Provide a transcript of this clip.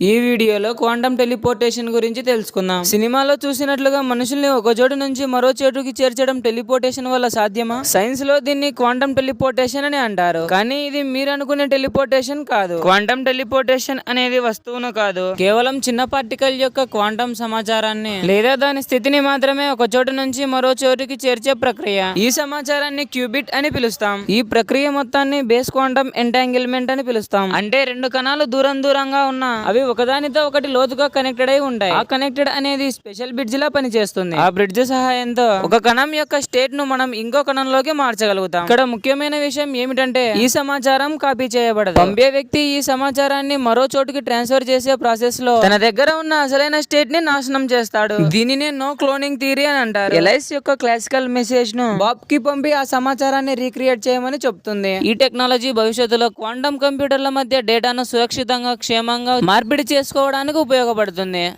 ఈ వీడియోలో quantum teleportation గురించి తెలుసుకుందాం. సినిమాలో చూసినట్లుగా మనుషుల్ని ఒక చోటు నుంచి మరో చోటుకి చేర్చడం టెలిపోర్టేషన్ వల్ల సాధ్యమా? సైన్స్లో దీన్ని క్వాంటం టెలిపోర్టేషన్ అని అంటారు. కానీ ఇది మీరు అనుకునే టెలిపోర్టేషన్ కాదు. క్వాంటం టెలిపోర్టేషన్ అనేది వస్తువును కాదు. కేవలం చిన్న పార్టికల్ యొక్క క్వాంటం సమాచారాన్ని లేదా దాని స్థితిని మాత్రమే ఒక చోటు నుంచి మరో చోటుకి చేర్చే ప్రక్రియ. ఈ సమాచారాన్ని క్యూబిట్ అని పిలుస్తాం. ఈ ప్రక్రియ మొత్తాన్ని బేస్ క్వాంటం ఎంటాంగిల్మెంట్ అని పిలుస్తాం. అంటే రెండు కణాలు దూరం దూరంగా ఉన్న అవి ఒకదానితో ఒకటి లోతుగా కనెక్టెడ్ అయి ఉంటాయి. ఆ కనెక్టెడ్ అనేది స్పెషల్ బ్రిడ్జ్ లా పనిచేస్తుంది. ఆ బ్రిడ్జ్ సహాయంతో ఒక కణం యొక్క స్టేట్ను మనం ఇంకో కణంలోకి మార్చగలుగుతాం. ఇక్కడ ముఖ్యమైన విషయం ఏమిటంటే ఈ సమాచారం కాపీ చేయబడదు. పంపే వ్యక్తి ఈ సమాచారాన్ని మరో చోటుకి ట్రాన్స్ఫర్ చేసే ప్రాసెస్లో తన దగ్గర ఉన్న అసలైన స్టేట్ని నాశనం చేస్తాడు. దీనినే నో క్లోనింగ్ థియరీ అని అంటారు. ఎలైస్ యొక్క క్లాసికల్ మెసేజ్ను బాబ్కి పంపి ఆ సమాచారాన్ని రీక్రియేట్ చేయమని చెప్తుంది. ఈ టెక్నాలజీ భవిష్యత్తులో క్వాంటం కంప్యూటర్ల మధ్య డేటాను సురక్షితంగా క్షేమంగా మార్పిడి చేసుకోవడానికి ఉపయోగపడుతుంది.